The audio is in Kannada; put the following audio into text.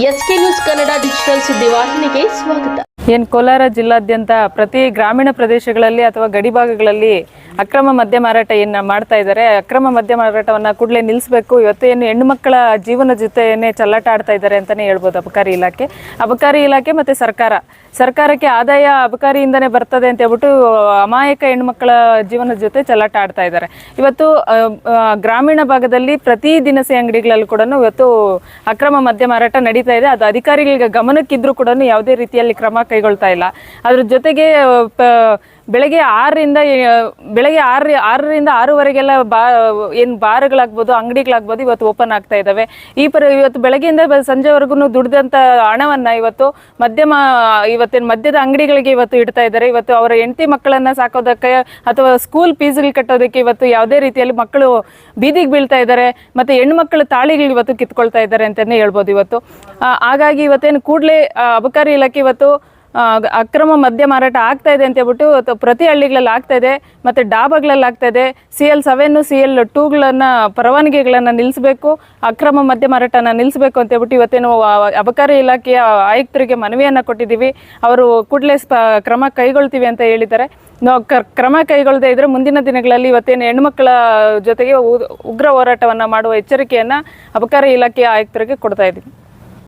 ಎಸ್ಕೆ ನ್ಯೂಸ್ ಕನ್ನಡ ಡಿಜಿಟಲ್ ಸುದ್ದಿವಾಹಿನಿಗೆ ಸ್ವಾಗತ ಏನು ಕೋಲಾರ ಜಿಲ್ಲಾದ್ಯಂತ ಪ್ರತಿ ಗ್ರಾಮೀಣ ಪ್ರದೇಶಗಳಲ್ಲಿ ಅಥವಾ ಗಡಿ ಭಾಗಗಳಲ್ಲಿ ಅಕ್ರಮ ಮದ್ಯ ಮಾರಾಟ ಏನು ಮಾಡ್ತಾ ಇದ್ದಾರೆ? ಅಕ್ರಮ ಮದ್ಯ ಮಾರಾಟವನ್ನು ಕೂಡಲೇ ನಿಲ್ಲಿಸಬೇಕು ಇವತ್ತು ಏನು ಹೆಣ್ಣು ಮಕ್ಕಳ ಜೀವನ ಜೊತೆನೇ ಚಲ್ಲಾಟ ಆಡ್ತಾ ಇದ್ದಾರೆ ಅಂತಲೇ ಹೇಳ್ಬೋದು ಅಬಕಾರಿ ಇಲಾಖೆ. ಅಬಕಾರಿ ಇಲಾಖೆ ಮತ್ತು ಸರ್ಕಾರ. ಸರ್ಕಾರಕ್ಕೆ ಆದಾಯ ಅಬಕಾರಿಯಿಂದನೇ ಬರ್ತದೆ ಅಂತ ಹೇಳ್ಬಿಟ್ಟು, ಅಮಾಯಕ ಹೆಣ್ಮಕ್ಳ ಜೀವನದ ಜೊತೆ ಚಲ್ಲಾಟ ಆಡ್ತಾ ಇದ್ದಾರೆ. ಇವತ್ತು ಗ್ರಾಮೀಣ ಭಾಗದಲ್ಲಿ ಪ್ರತಿ ದಿನಸಿ ಅಂಗಡಿಗಳಲ್ಲೂ ಕೂಡ ಇವತ್ತು ಅಕ್ರಮ ಮದ್ಯ ಮಾರಾಟ ನಡೀತಾ ಇದೆ. ಅದು ಅಧಿಕಾರಿಗಳಿಗೆ ಗಮನಕ್ಕಿದ್ರೂ ಕೂಡ ಯಾವುದೇ ರೀತಿಯಲ್ಲಿ ಕ್ರಮ ಕೈಗೊಳ್ತಾ ಇಲ್ಲ. ಅದ್ರ ಜೊತೆಗೆ ಬೆಳಗ್ಗೆ ಆರರಿಂದ ಬೆಳಗ್ಗೆ ಆರ, ಆರರಿಂದ ಆರೂವರೆಗೆಲ್ಲ ಬಾ, ಏನು ಬಾರ್ಗಳಾಗ್ಬೋದು, ಅಂಗಡಿಗಳಾಗ್ಬೋದು ಇವತ್ತು ಓಪನ್ ಆಗ್ತಾ ಇದ್ದಾವೆ ಈ ಪರ, ಇವತ್ತು ಬೆಳಗ್ಗೆಯಿಂದ ಸಂಜೆವರೆಗೂ ದುಡ್ದಂಥ ಹಣವನ್ನ ಇವತ್ತು ಮಧ್ಯಮ, ಇವತ್ತಿನ ಮಧ್ಯದ ಅಂಗಡಿಗಳಿಗೆ ಇವತ್ತು ಇಡ್ತಾ ಇದ್ದಾರೆ ಇವತ್ತು ಅವರ ಹೆಂಡತಿ ಮಕ್ಕಳನ್ನ ಸಾಕೋದಕ್ಕೆ ಅಥವಾ ಸ್ಕೂಲ್ ಫೀಸ್ಗಳು ಕಟ್ಟೋದಕ್ಕೆ ಇವತ್ತು ಯಾವುದೇ ರೀತಿಯಲ್ಲಿ ಮಕ್ಕಳು ಬೀದಿಗೆ ಬೀಳ್ತಾ ಇದ್ದಾರೆ ಮತ್ತೆ ಹೆಣ್ಮಕ್ಳು ತಾಳಿಗಳು ಇವತ್ತು ಕಿತ್ಕೊಳ್ತಾ ಇದ್ದಾರೆ ಅಂತಲೇ ಹೇಳ್ಬೋದು ಇವತ್ತು. ಹಾಗಾಗಿ ಇವತ್ತೇನು ಕೂಡಲೇ ಅಬಕಾರಿ ಇಲಾಖೆ ಇವತ್ತು ಅಕ್ರಮ ಮದ್ಯ ಮಾರಾಟ ಆಗ್ತಾ ಇದೆ ಅಂತ ಹೇಳ್ಬಿಟ್ಟು ಪ್ರತಿ ಹಳ್ಳಿಗಳಲ್ಲಿ ಆಗ್ತಾ ಇದೆ. ಮತ್ತೆ ಡಾಬಾಗಳಲ್ಲಿ ಆಗ್ತಾ ಇದೆ. C L seven C L ಟೂಗಳನ್ನು ಪರವಾನಗಿಗಳನ್ನು ನಿಲ್ಲಿಸಬೇಕು ಅಕ್ರಮ ಮದ್ಯ ಮಾರಾಟನ ನಿಲ್ಲಿಸಬೇಕು ಅಂತ ಹೇಳ್ಬಿಟ್ಟು ಇವತ್ತೇನು ಅಬಕಾರಿ ಇಲಾಖೆಯ ಆಯುಕ್ತರಿಗೆ ಮನವಿಯನ್ನ ಕೊಟ್ಟಿದ್ದೀವಿ. ಅವರು ಕೂಡಲೇ ಕ್ರಮ ಕೈಗೊಳ್ತೀವಿ ಅಂತ ಹೇಳಿದ್ದಾರೆ. ಕ್ರಮ ಕೈಗೊಳ್ಳದೆ ಇದ್ದರೆ ಮುಂದಿನ ದಿನಗಳಲ್ಲಿ ಇವತ್ತೇನು ಹೆಣ್ಮಕ್ಳ ಜೊತೆಗೆ ಉಗ್ರ ಹೋರಾಟವನ್ನ ಮಾಡುವ ಎಚ್ಚರಿಕೆಯನ್ನು ಅಬಕಾರಿ ಇಲಾಖೆಯ ಆಯುಕ್ತರಿಗೆ ಕೊಡ್ತಾ ಇದ್ದೀವಿ.